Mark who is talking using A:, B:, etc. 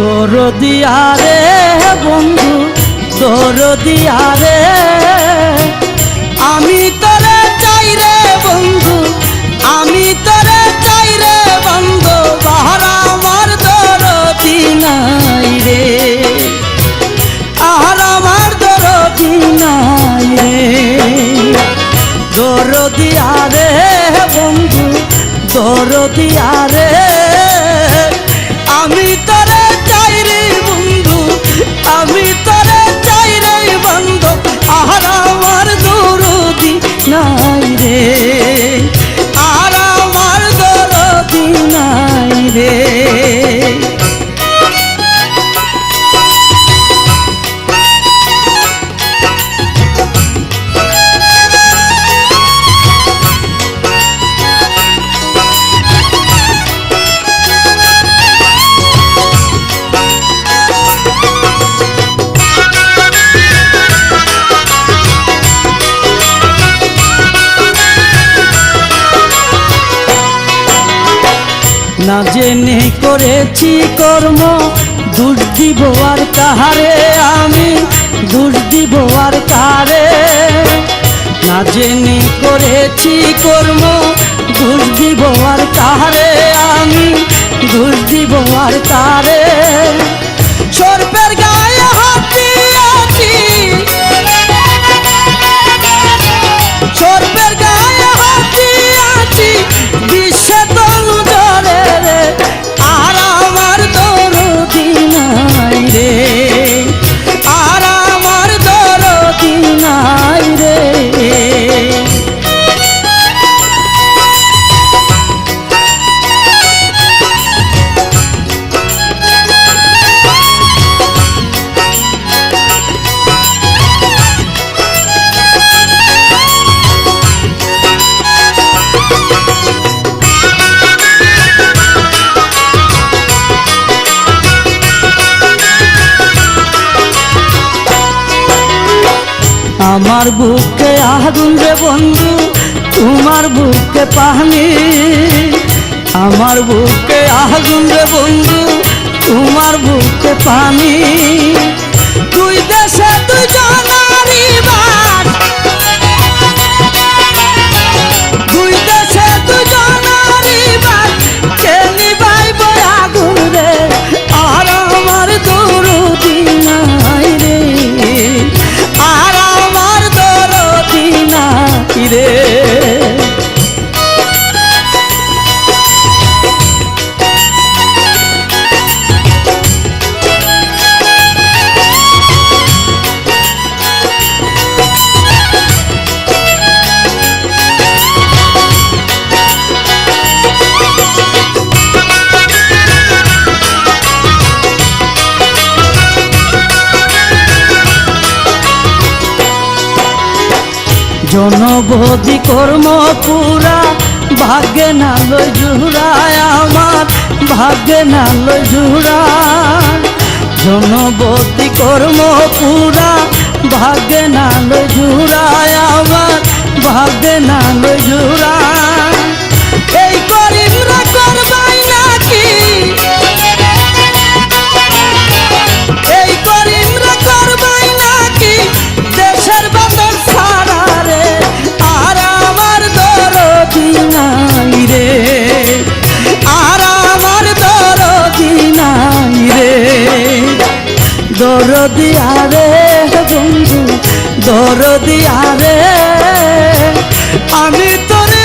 A: দরদিয়ারে বন্ধু দরদিয়ারে আমি তোরে চাই রে বন্ধু, আমি তোরে চাই রে বন্ধু, বাহার আমার দরদি নাই রে। আহার আমার দরদি নাই রে। দরদিয়ারে বন্ধু দরদিয়ারে আমি না জেনে করেছি কর্ম, দুষ দিব আর কাহারে? আমি দুষ দিব আর কাহারে? না জেনে করেছি কর্ম, দুষ দিব আর কাহারে? আমি দুষ দিব আর কাহারে? আমার বুকে আগুন রে বন্ধু, তোমার বুকে পানি। আমার বুকে আগুন রে বন্ধু, তোমার বুকে পানি। জনবধি কর্ম পুরা, ভাগ্যে না লই জুড়ায় আমার, ভাগ্যে না জুড়ায়। জুড়া জনবধি কর্ম পুরা, ভাগ্যে না লই জুড়ায় আমার দরদিয়া রে বন্ধু দরদিয়া রে আমি তোরে